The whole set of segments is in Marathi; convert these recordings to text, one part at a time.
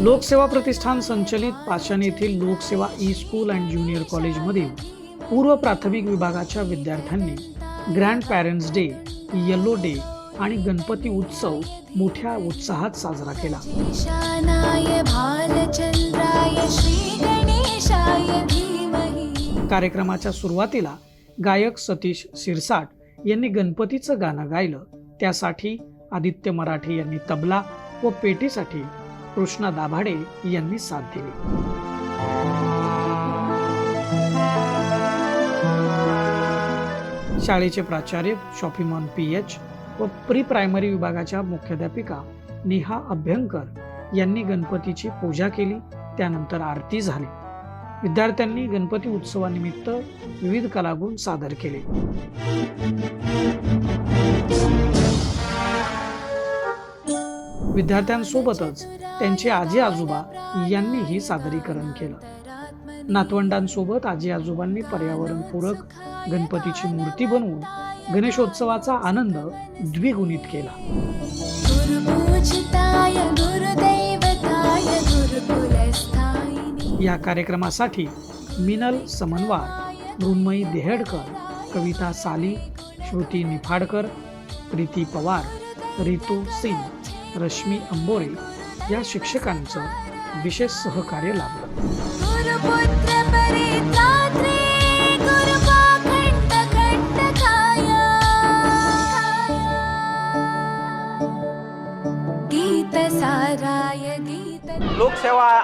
लोकसेवा प्रतिष्ठान संचलित पाषाण येथील Lokseva e school and junior कॉलेजमधील पूर्व प्राथमिक विभागाच्या विद्यार्थ्यांनी grand parents day yellow day आणि गणपती उत्सव मोठ्या उत्साहात साजरा केला. कार्यक्रमाच्या सुरुवातीला गायक सतीश शिरसाट यांनी गणपतीचं गाणं गायलं. त्यासाठी आदित्य मराठे यांनी तबला व पेटीसाठी कृष्णा दाभाडे यांनी साथ दिली. शाळेचे प्राचार्य शॉफिमॉन पी एच व प्री प्रायमरी विभागाच्या मुख्याध्यापिका नेहा अभ्यंकर यांनी गणपतीची पूजा केली त्यानंतर आरती झाली. विद्यार्थ्यांनी गणपती उत्सवानिमित्त विविध कलागुण सादर केले. विद्यार्थ्यांसोबतच त्यांचे आजी आजोबा यांनीही सादरीकरण केलं. नातवंडांसोबत आजी आजोबांनी पर्यावरणपूरक गणपतीची मूर्ती बनवून गणेशोत्सवाचा आनंद द्विगुणित केला. या कार्यक्रमासाठी मिनल समनवार मृण्मयी देहडकर कविता साली श्रुती निफाडकर प्रीती पवार रितू सिंग रश्मी अंबोरे या शिक्षकांचं विशेष सहकार्य लाभलं. लोकसेवा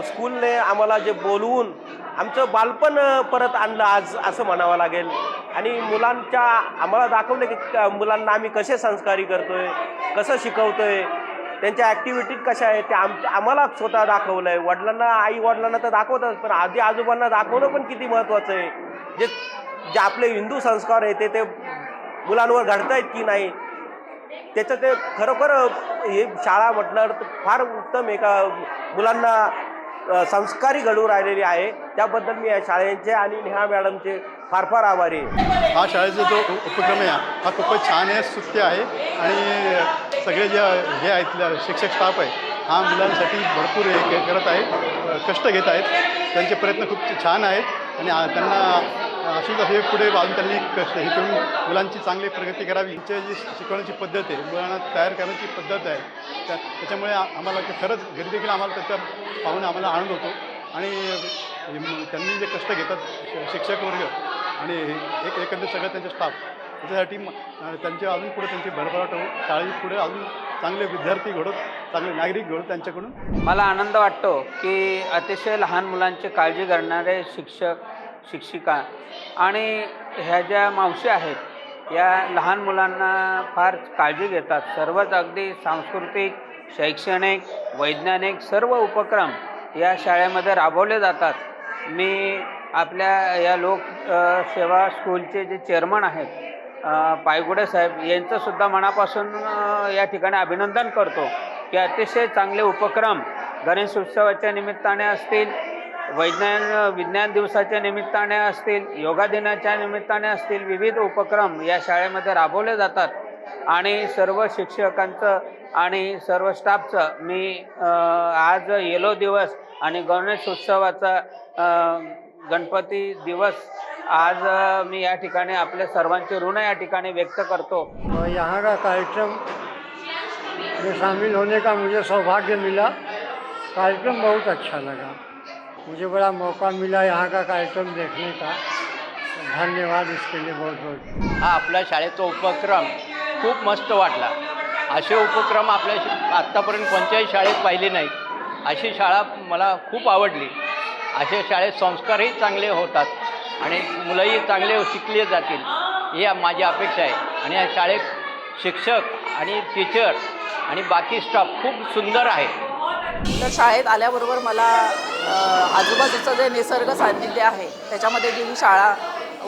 स्कूलने आम्हाला जे बोलवून आमचं बालपण परत आणलं आज असं म्हणावं लागेल. आणि मुलांच्या आम्हाला दाखवलं की क- मुलांना आम्ही कसे संस्कारी करतोय कसं शिकवतोय? त्यांच्या ॲक्टिव्हिटीज कशा आहेत? ते आम आम्हाला स्वतः दाखवलं आहे वडिलांना आई वडिलांना तर दाखवतच पण आधी आजोबांना दाखवणं पण किती महत्त्वाचं आहे? जे जे आपले हिंदू संस्कार आहे ते ते मुलांवर आहेत की नाही? त्याचं ते खरोखर हे शाळा म्हटलं तर फार उत्तम एका मुलांना संस्कारी घडवून राहिलेली आहे. त्याबद्दल मी या शाळेचे आणि नेहा मॅडमचे फार फार आभारी आहे. हा शाळेचा जो उपक्रम आहे हा खूपच छान आहे सुत्य आहे. आणि सगळे जे हे आहेत शिक्षक स्टाफ आहे हा मुलांसाठी भरपूर हे करत आहे कष्ट घेत आहेत. त्यांचे प्रयत्न खूप छान आहेत आणि त्यांना अशीच हे पुढे अजून त्यांनी कष्ट हे करून मुलांची चांगली प्रगती करावी. हिचे जी शिकवण्याची पद्धत आहे मुलांना तयार करण्याची पद्धत आहे त्या त्याच्यामुळे आम्हाला ते खरंच घरी देखील आम्हाला त्याच्या पाहून आम्हाला आनंद होतो. आणि त्यांनी जे कष्ट घेतात श- शिक्षक वर्ग आणि एक एकंदरीत सगळं त्यांचे स्टाफ त्याच्यासाठी त्यांच्या त्यांचे अजून पुढे त्यांची भरभराट हो शाळेत पुढे अजून चांगले विद्यार्थी घडत चांगले नागरिक घडत त्यांच्याकडून. मला आनंद वाटतो की अतिशय लहान मुलांची काळजी करणारे शिक्षक शिक्षिका आणि ह्या ज्या मावशी आहेत या लहान मुलांना फार काळजी घेतात. सर्वच अगदी सांस्कृतिक शैक्षणिक वैज्ञानिक सर्व उपक्रम या शाळेमध्ये राबवले जातात. मी आपल्या या लोक सेवा स्कूलचे जे चेअरमन आहेत पायगुडे साहेब यांचंसुद्धा मनापासून या ठिकाणी अभिनंदन करतो की अतिशय चांगले उपक्रम गणेश उत्सवाच्या निमित्ताने असतील वैज्ञान विज्ञान दिवसाच्या निमित्ताने असतील योगा दिनाच्या निमित्ताने असतील विविध उपक्रम या शाळेमध्ये राबवले जातात. आणि सर्व शिक्षकांचं आणि सर्व स्टाफचं मी आज येलो दिवस आणि गणेश उत्सवाचा गणपती दिवस आज मी या ठिकाणी आपल्या सर्वांचे ऋण या ठिकाणी व्यक्त करतो. यहाँ का कार्यक्रम में शामिल होने का मुझे सौभाग्य मिला कार्यक्रम बहुत अच्छा लगा. मुझे बड़ा मौका मिला यहाँ का कार्यक्रम देखने का. धन्यवाद इसके लिए बहुत बहुत. हा आपल्या शाळेचा उपक्रम खूप मस्त वाटला. असे उपक्रम आपल्या आत्तापर्यंत कोणत्याही शाळेत पाहिले नाहीत. अशी शाळा मला खूप आवडली. अशा शाळेत संस्कारही चांगले होतात. आणि मुलंही चांगले शिकले जातील ही माझी अपेक्षा आहे. आणि या शाळेत शिक्षक आणि टीचर आणि बाकी स्टाफ खूप सुंदर आहे. तर शाळेत आल्याबरोबर मला आजूबाजूचं जे निसर्ग सान्निध्य आहे त्याच्यामध्ये जी ही शाळा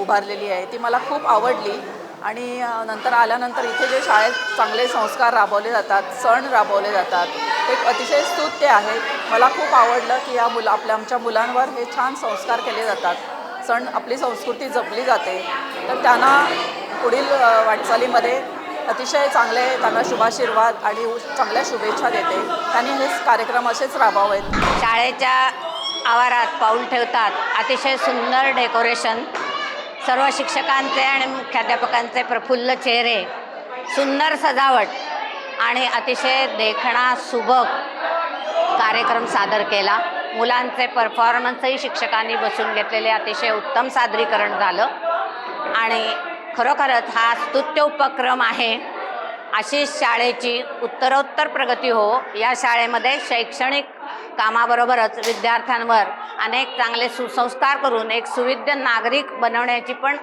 उभारलेली आहे ती मला खूप आवडली. आणि नंतर आल्यानंतर इथे जे शाळेत चांगले संस्कार राबवले जातात सण राबवले जातात एक अतिशय स्तुत्य आहे. मला खूप आवडलं की या मुलं आपल्या आमच्या मुलांवर हे छान संस्कार केले जातात. सण आपली संस्कृती जपली जाते. तर त्यांना पुढील वाटचालीमध्ये अतिशय चांगले त्यांना शुभाशीर्वाद आणि चांगल्या शुभेच्छा देते. त्यांनी हे कार्यक्रम असेच राबवावेत. शाळेच्या आवारात पाऊल ठेवतात. अतिशय सुंदर डेकोरेशन. सर्व शिक्षकांचे आणि मुख्याध्यापकांचे प्रफुल्ल चेहरे. सुंदर सजावट आणि अतिशय देखणा सुबक कार्यक्रम सादर केला. मुलांचे परफॉर्मन्सही शिक्षकांनी बसून घेतलेले अतिशय उत्तम सादरीकरण झालं. आणि खरोखरच हा स्तुत्य उपक्रम आहे. अशी शाळेची उत्तरोत्तर प्रगती हो. या शाळेमध्ये शैक्षणिक कामाबरोबरच विद्यार्थ्यांवर अनेक चांगले सुसंस्कार करून एक सुविद्य नागरिक बनवण्याची पण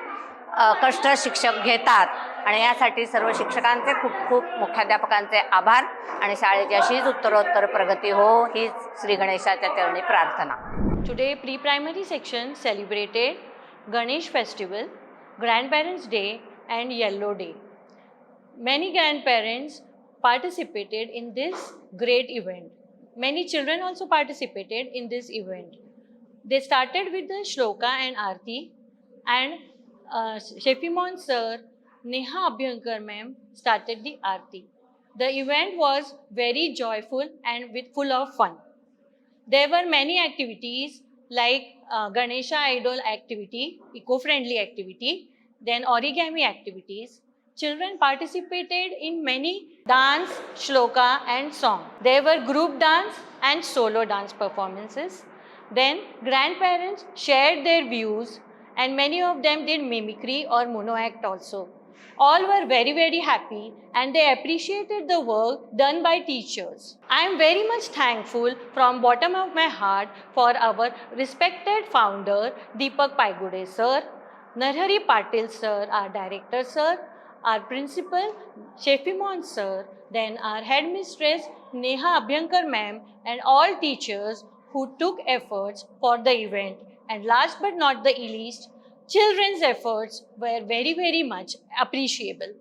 कष्ट शिक्षक घेतात. आणि यासाठी सर्व शिक्षकांचे खूप खूप मुख्याध्यापकांचे आभार. आणि शाळेची अशीच उत्तरोत्तर प्रगती हो ही श्री गणेशाच्या चरणी प्रार्थना. Today pre primary section celebrated Ganesh festival grand parents day and yellow day many grand parents participated in this great event many children also participated in this event they started with the shloka and aarti and uh, Shefimon sir, Neha Abhyankar ma'am started the arti. The event was very joyful and with full of fun. There were many activities like uh, Ganesha idol activity, eco-friendly activity, then origami activities. Children participated in many dance, shloka and song. There were group dance and solo dance performances. Then grandparents shared their views and many of them did mimicry or mono act also. All were very, very happy and they appreciated the work done by teachers. I am very much thankful from bottom of my heart for our respected founder Deepak Paigude sir, Narhari Patil sir, our director sir, our principal Shefimon sir, then our headmistress Neha Abhyankar ma'am and all teachers who took efforts for the event. And last but not the least, children's efforts were very, very much appreciable.